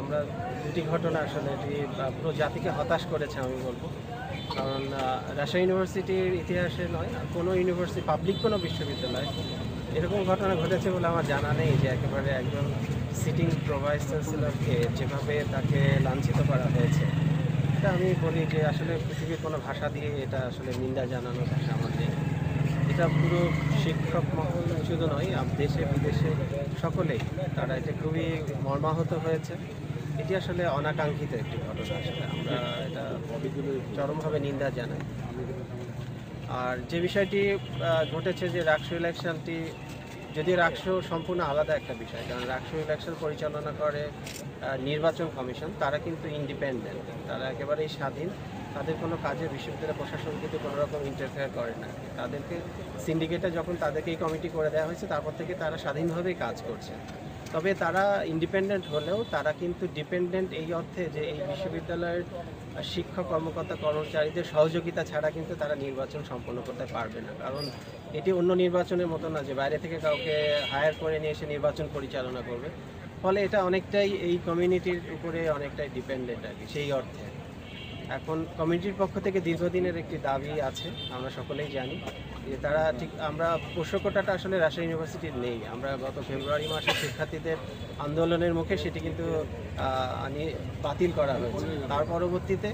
আমরা দুটি ঘটনা আসলে এটি পুরো জাতিকে হতাশ করেছে আমি বলব। কারণ রাজশাহী ইউনিভার্সিটির ইতিহাসে নয় কোনো ইউনিভার্সিটি, পাবলিক কোনো বিশ্ববিদ্যালয় এরকম ঘটনা ঘটেছে বলে আমার জানা নেই যে একেবারে একজন সিটিং প্রভাইস চ্যান্সেলরকে যেভাবে তাকে লাঞ্ছিত করা হয়েছে। এটা আমি বলি যে আসলে পৃথিবীর কোনো ভাষা দিয়ে এটা আসলে নিন্দা জানানো ভাষা নেই। এটা পুরো শিক্ষক মহল শুধু নয় দেশে, বিদেশে সকলেই, তারা এটা খুবই মর্মাহত হয়েছে। এটি আসলে অনাকাঙ্ক্ষিত একটি ঘটনা, আসলে আমরা এটা চরমভাবে নিন্দা জানাই। আর যে বিষয়টি ঘটেছে যে রাকসু ইলেকশনটি যদি রাকসু সম্পূর্ণ আলাদা একটা বিষয়, কারণ রাকসু ইলেকশন পরিচালনা করে নির্বাচন কমিশন, তারা কিন্তু ইন্ডিপেন্ডেন্ট তারা একেবারেই স্বাধীন। তাদের কোনো কাজে বিশ্ববিদ্যালয় প্রশাসন কিন্তু কোনো রকম ইন্টারফেয়ার করে না। তাদেরকে সিন্ডিকেটে যখন তাদেরকে এই কমিটি করে দেওয়া হয়েছে, তারপর থেকে তারা স্বাধীনভাবেই কাজ করছে। তবে তারা ইন্ডিপেন্ডেন্ট হলেও তারা কিন্তু ডিপেন্ডেন্ট এই অর্থে যে এই বিশ্ববিদ্যালয়ের শিক্ষক, কর্মকর্তা, কর্মচারীদের সহযোগিতা ছাড়া কিন্তু তারা নির্বাচন সম্পন্ন করতে পারবে না। কারণ এটি অন্য নির্বাচনের মতো না যে বাইরে থেকে কাউকে হায়ার করে নিয়ে এসে নির্বাচন পরিচালনা করবে। ফলে এটা অনেকটাই এই কমিউনিটির উপরে অনেকটাই ডিপেন্ডেন্ট আর কি, সেই অর্থে। এখন কমিটির পক্ষ থেকে দীর্ঘদিনের একটি দাবি আছে, আমরা সকলেই জানি। যে তারা ঠিক, আমরা পোষ্যকোটাটা আসলে রাজশাহী ইউনিভার্সিটির নেই। আমরা গত ফেব্রুয়ারি মাসে শিক্ষার্থীদের আন্দোলনের মুখে সেটি কিন্তু বাতিল করা হয়েছে। তার পরবর্তীতে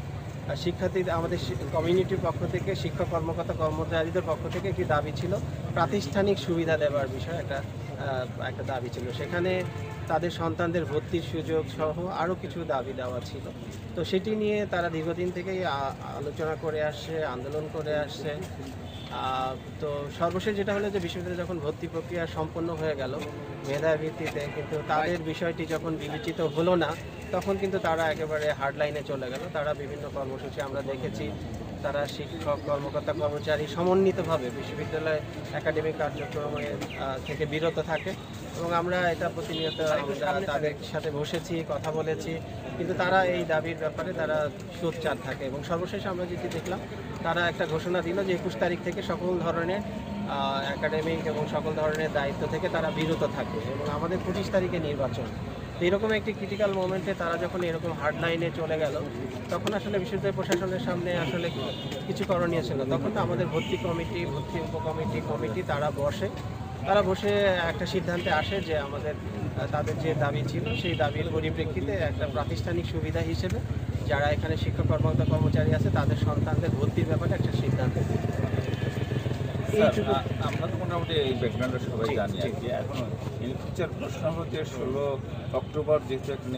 শিক্ষার্থী আমাদের কমিউনিটির পক্ষ থেকে, শিক্ষক কর্মকর্তা কর্মচারীদের পক্ষ থেকে একটি দাবি ছিল, প্রাতিষ্ঠানিক সুবিধা দেওয়ার বিষয়ে একটা একটা দাবি ছিল। সেখানে তাদের সন্তানদের ভর্তির সুযোগ সহ আরও কিছু দাবি দেওয়া ছিল। তো সেটি নিয়ে তারা দীর্ঘদিন থেকেই আলোচনা করে আসছে, আন্দোলন করে আসছে। তো সর্বশেষ যেটা হলো যে বিশ্ববিদ্যালয়ে যখন ভর্তি প্রক্রিয়া সম্পন্ন হয়ে গেল মেধা ভিত্তিতে কিন্তু তাদের বিষয়টি যখন বিবেচিত হলো না তখন কিন্তু তারা একেবারে হার্ডলাইনে চলে গেল। তারা বিভিন্ন কর্মসূচি আমরা দেখেছি। তারা শিক্ষক, কর্মকর্তা, কর্মচারী সমন্বিতভাবে বিশ্ববিদ্যালয় একাডেমিক কার্যক্রমে থেকে বিরত থাকে এবং আমরা এটা প্রতিনিয়ত তাদের সাথে বসেছি, কথা বলেছি। কিন্তু তারা এই দাবির ব্যাপারে তারা সোচ্চার থাকে এবং সর্বশেষ আমরা যেটি দেখলাম, তারা একটা ঘোষণা দিল যে একুশ তারিখ থেকে সকল ধরনের একাডেমিক এবং সকল ধরনের দায়িত্ব থেকে তারা বিরত থাকবে এবং আমাদের পঁচিশ তারিখে নির্বাচন। তো এরকম একটি ক্রিটিক্যাল মোমেন্টে তারা যখন এরকম হার্ড লাইনে চলে গেল, তখন আসলে বিশ্ববিদ্যালয় প্রশাসনের সামনে আসলে কিছু করণীয় ছিল। তখন তো আমাদের ভর্তি কমিটি ভর্তি উপকমিটি কমিটি তারা বসে তারা বসে একটা সিদ্ধান্তে আসে যে আমাদের, তাদের যে দাবি ছিল, সেই দাবির পরিপ্রেক্ষিতে একটা প্রাতিষ্ঠানিক সুবিধা হিসেবে যারা এখানে শিক্ষক কর্মকর্তা কর্মচারী আছে, তাদের সন্তানদের ভর্তির ব্যাপারে একটা সিদ্ধান্ত আমরা তো মোটামুটি এই ব্যাকগ্রাউন্ডে সবাই জানি আর কি। এখন ইন ফিউচার প্রশ্ন হচ্ছে ষোলো অক্টোবর যেহেতু